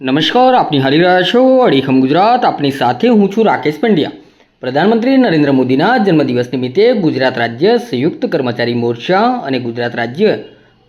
નમસ્કાર, આપની હારી રહ્યા છો અડીખમ ગુજરાત. આપની સાથે હું છું રાકેશ પંડ્યા. પ્રધાનમંત્રી નરેન્દ્ર મોદીના જન્મદિવસ નિમિત્તે ગુજરાત રાજ્ય સંયુક્ત કર્મચારી મોરચા અને ગુજરાત રાજ્ય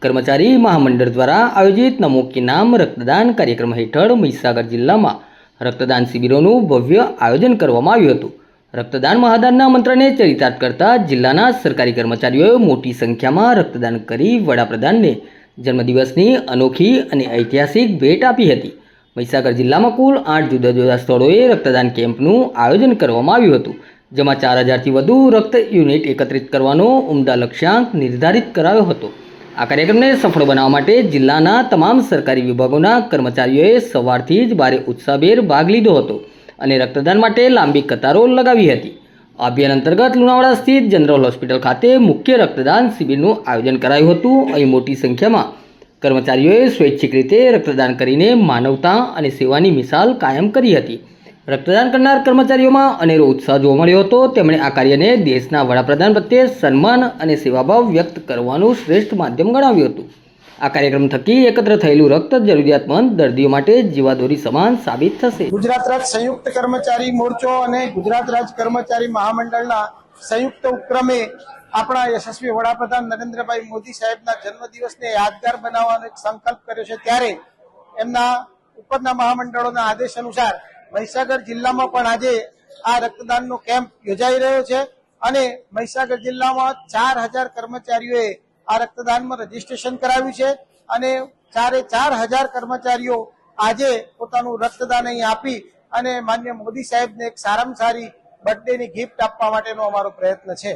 કર્મચારી મહામંડળ દ્વારા આયોજિત નમો કે નામ રક્તદાન કાર્યક્રમ હેઠળ મહીસાગર જિલ્લામાં રક્તદાન શિબિરોનું ભવ્ય આયોજન કરવામાં આવ્યું હતું. રક્તદાન મહાદાનના મંત્રને ચરિતાર્થ કરતા જિલ્લાના સરકારી કર્મચારીઓએ મોટી સંખ્યામાં રક્તદાન કરી વડાપ્રધાનને જન્મદિવસની અનોખી અને ઐતિહાસિક ભેટ આપી હતી. મહીસાગર જિલ્લામાં કુલ આઠ જુદા જુદા સ્થળોએ રક્તદાન કેમ્પનું આયોજન કરવામાં આવ્યું હતું, જેમાં ચાર હજારથી વધુ રક્ત યુનિટ એકત્રિત કરવાનો ઉમદા લક્ષ્યાંક નિર્ધારિત કરાયો હતો. આ કાર્યક્રમને સફળ બનાવવા માટે જિલ્લાના તમામ સરકારી વિભાગોના કર્મચારીઓએ સવારથી જ ભારે ઉત્સાહભેર ભાગ લીધો હતો અને રક્તદાન માટે લાંબી કતારો લગાવી હતી. અભિયાન અંતર્ગત લુણાવાડા સ્થિત જનરલ હોસ્પિટલ ખાતે મુખ્ય રક્તદાન શિબિરનું આયોજન કરાયું હતું. અહીં મોટી સંખ્યામાં કર્મચારીઓએ સ્વૈચ્છિક રીતે રક્તદાન કરીને માનવતા અને સેવાની મિસાલ કાયમ કરી હતી. રક્તદાન કરનાર કર્મચારીઓમાં અનેરો ઉત્સાહ જોવા મળ્યો હતો. તેમણે આ કાર્યને દેશના વડાપ્રધાન પ્રત્યે સન્માન અને સેવાભાવ વ્યક્ત કરવાનું શ્રેષ્ઠ માધ્યમ ગણાવ્યું હતું. આ કાર્યક્રમ થકી એકત્ર થયેલું રક્ત જરૂરિયાતમંદ દર્દીઓ માટે જીવાદોરી સમાન સાબિત થશે. ગુજરાત રાજ્ય સંયુક્ત કર્મચારી મોરચો અને ગુજરાત રાજ્ય કર્મચારી મહામંડળના સંયુક્ત ઉપક્રમે આપણા યશસ્વી વડાપ્રધાન નરેન્દ્રભાઈ મોદી સાહેબના જન્મદિવસને યાદગાર બનાવવાનો એક સંકલ્પ કર્યો છે ત્યારે એમના ઉપરના મહામંડળોના આદેશ અનુસાર મહીસાગર જિલ્લામાં પણ આજે આ રક્તદાનનો કેમ્પ યોજાઈ રહ્યો છે અને મહીસાગર જિલ્લામાં ચાર હજાર કર્મચારીઓએ આ રક્તદાનમાં રજીસ્ટ્રેશન કરાવ્યું છે અને ચારે ચાર હજાર કર્મચારીઓ આજે પોતાનું રક્તદાન અહીં આપી અને માન્ય મોદી સાહેબને એક સારામાં સારી બર્થડેની ગિફ્ટ આપવા માટેનો અમારો પ્રયત્ન છે.